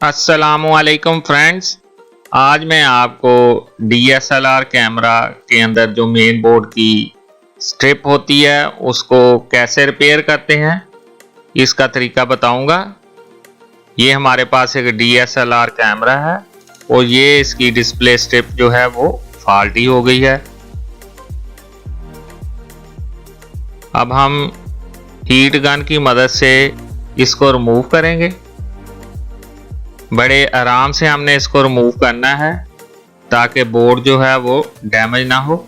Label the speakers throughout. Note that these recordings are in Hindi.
Speaker 1: असलकुम फ्रेंड्स आज मैं आपको DSLR कैमरा के अंदर जो मेन बोर्ड की स्ट्रिप होती है, उसको कैसे रिपेयर करते हैं, इसका तरीका बताऊँगा। ये हमारे पास एक DSLR कैमरा है और ये इसकी डिस्प्ले स्ट्रिप जो है, वो फाल्टी हो गई है। अब हम हीट गन की मदद से इसको रिमूव करेंगे। बड़े आराम से हमने इसको रिमूव करना है, ताकि बोर्ड जो है वो डैमेज ना हो।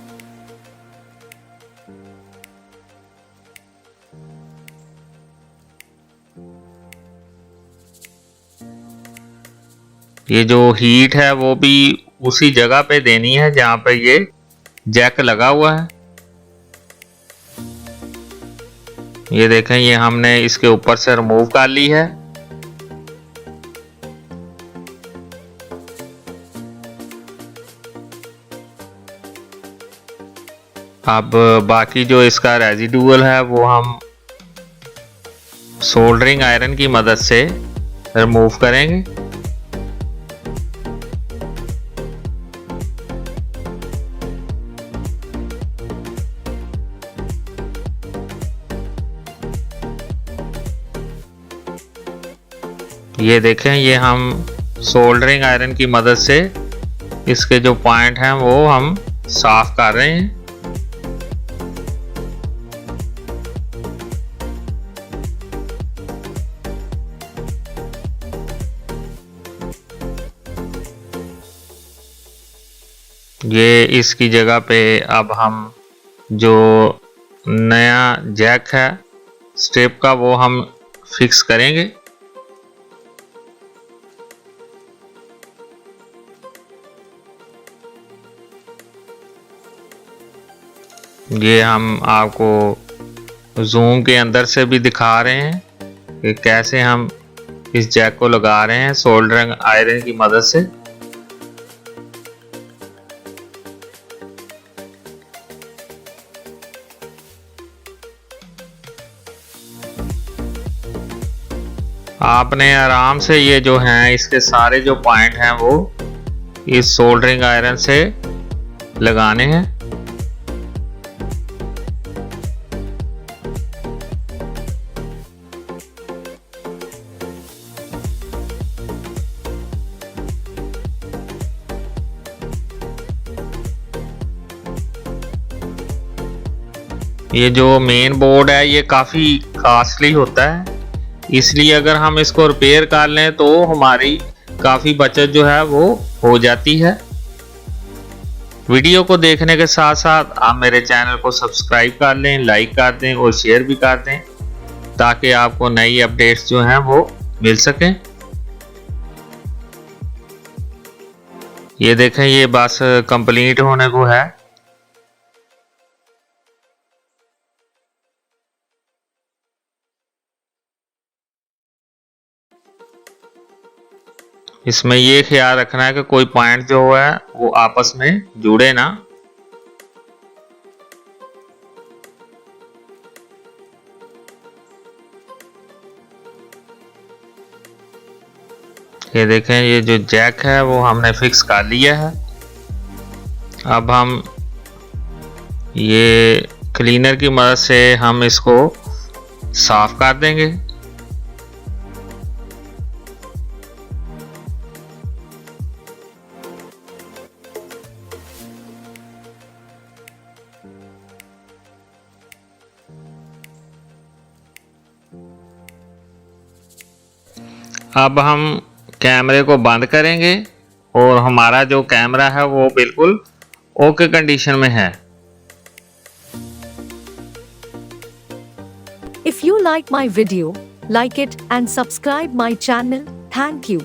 Speaker 1: ये जो हीट है वो भी उसी जगह पे देनी है जहाँ पे ये जैक लगा हुआ है। ये देखें, ये हमने इसके ऊपर से रिमूव कर ली है। अब बाकी जो इसका रेजिडुअल है, वो हम सोल्डरिंग आयरन की मदद से रिमूव करेंगे। ये देखें, ये हम सोल्डरिंग आयरन की मदद से इसके जो पॉइंट हैं, वो हम साफ़ कर रहे हैं। ये इसकी जगह पे अब हम जो नया जैक है, स्टेप का वो हम फिक्स करेंगे। ये हम आपको जूम के अंदर से भी दिखा रहे हैं कि कैसे हम इस जैक को लगा रहे हैं, सोल्डरिंग आयरन की मदद से। आपने आराम से ये जो हैं, इसके सारे जो पॉइंट हैं वो इस सोल्डरिंग आयरन से लगाने हैं। ये जो मेन बोर्ड है, ये काफ़ी कास्टली होता है। इसलिए अगर हम इसको रिपेयर कर लें तो हमारी काफ़ी बचत जो है वो हो जाती है। वीडियो को देखने के साथ साथ आप मेरे चैनल को सब्सक्राइब कर लें लाइक कर दें और शेयर भी कर दें, ताकि आपको नई अपडेट्स जो हैं वो मिल सकें। ये देखें, ये बस कंप्लीट होने को है। इसमें ये ख्याल रखना है कि कोई पॉइंट जो है, वो आपस में जुड़े ना। ये देखें, ये जो जैक है, वो हमने फिक्स कर लिया है। अब हम ये क्लीनर की मदद से हम इसको साफ़ कर देंगे। अब हम कैमरे को बंद करेंगे और हमारा जो कैमरा है वो बिल्कुल ओके कंडीशन में है।
Speaker 2: If you like my video like it and subscribe my channel thank you